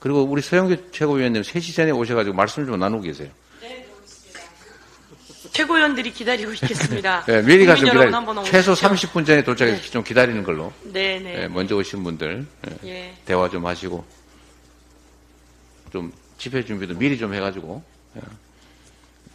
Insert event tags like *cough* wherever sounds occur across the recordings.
그리고 우리 서영교 최고위원님 3시 전에 오셔가지고 말씀을 좀 나누고 계세요. 최고위원들이 기다리고 있겠습니다. *laughs* 네, 미리 가서 기다리 최소 오십시오. 30분 전에 도착해서 네. 좀 기다리는 걸로. 네, 네. 예, 먼저 오신 분들 예, 예. 대화 좀 하시고 좀 집회 준비도 미리 좀 해가지고 예,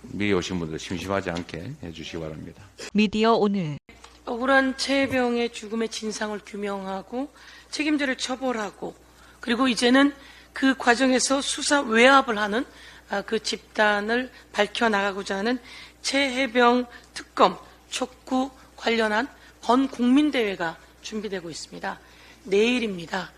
미리 오신 분들 심심하지 않게 해주시기 바랍니다. 미디어 오늘 억울한 최병의 죽음의 진상을 규명하고 책임자를 처벌하고 그리고 이제는 그 과정에서 수사 외압을 하는 아, 그 집단을 밝혀나가고자 하는 최해병 특검 촉구 관련한 번국민대회가 준비되고 있습니다. 내일입니다.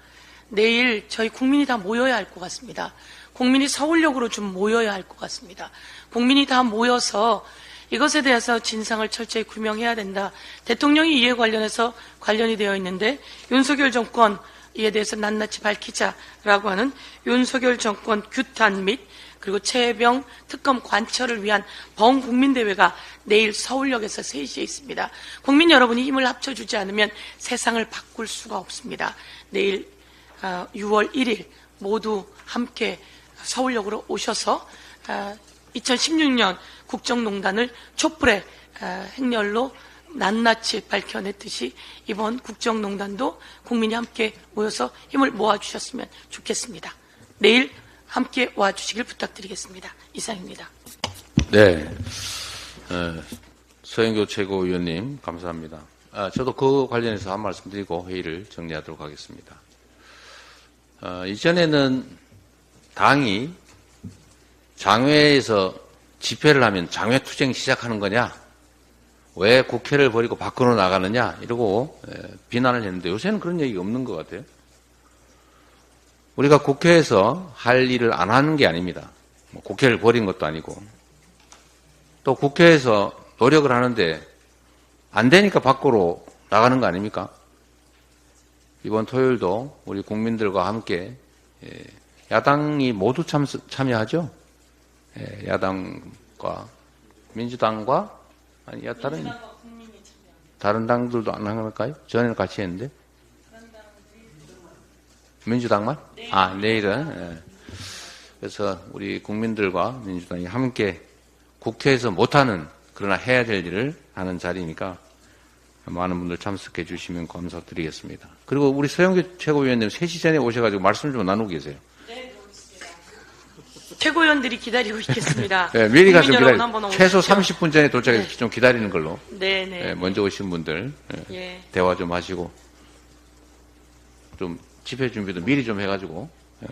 내일 저희 국민이 다 모여야 할 것 같습니다. 국민이 서울역으로 좀 모여야 할 것 같습니다. 국민이 다 모여서 이것에 대해서 진상을 철저히 규명해야 된다. 대통령이 이에 관련해서 관련이 되어 있는데 윤석열 정권 이에 대해서 낱낱이 밝히자라고 하는 윤석열 정권 규탄 및 그리고 최병 특검 관철을 위한 범국민대회가 내일 서울역에서 3시에 있습니다. 국민 여러분이 힘을 합쳐주지 않으면 세상을 바꿀 수가 없습니다. 내일 아, 6월 1일 모두 함께 서울역으로 오셔서 아, 2016년 국정농단을 촛불의 아, 행렬로 낱낱이 밝혀냈듯이 이번 국정농단도 국민이 함께 모여서 힘을 모아주셨으면 좋겠습니다. 내일 함께 와주시길 부탁드리겠습니다. 이상입니다. 네, 어, 서영교 최고위원님 감사합니다. 아, 저도 그 관련해서 한 말씀 드리고 회의를 정리하도록 하겠습니다. 어, 이전에는 당이 장외에서 집회를 하면 장외 투쟁 시작하는 거냐? 왜 국회를 버리고 밖으로 나가느냐? 이러고 에, 비난을 했는데 요새는 그런 얘기가 없는 것 같아요. 우리가 국회에서 할 일을 안 하는 게 아닙니다. 뭐 국회를 버린 것도 아니고 또 국회에서 노력을 하는데 안 되니까 밖으로 나가는 거 아닙니까? 이번 토요일도 우리 국민들과 함께 예, 야당이 모두 참, 참여하죠. 예, 야당과 민주당과 아니 야 다른 다른 당들도 안 할까요? 전에는 같이 했는데 민주당만? 아 내일은 예. 그래서 우리 국민들과 민주당이 함께 국회에서 못하는 그러나 해야 될 일을 하는 자리니까 많은 분들 참석해 주시면 감사드리겠습니다. 그리고 우리 서영교 최고위원님 3시 전에 오셔가지고 말씀을 좀 나누고 계세요. 최고위원들이 기다리고 있겠습니다. 예, *laughs* 미리 가서 기다리 최소 오십시오. 30분 전에 도착해서 좀 기다리는 걸로 네, 네. 예, 먼저 오신 분들 예, 예. 대화 좀 하시고 좀 집회 준비도 미리 좀 해가지고 예,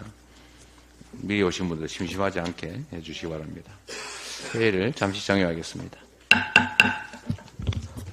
미리 오신 분들 심심하지 않게 해주시기 바랍니다. 회의를 잠시 정회하겠습니다.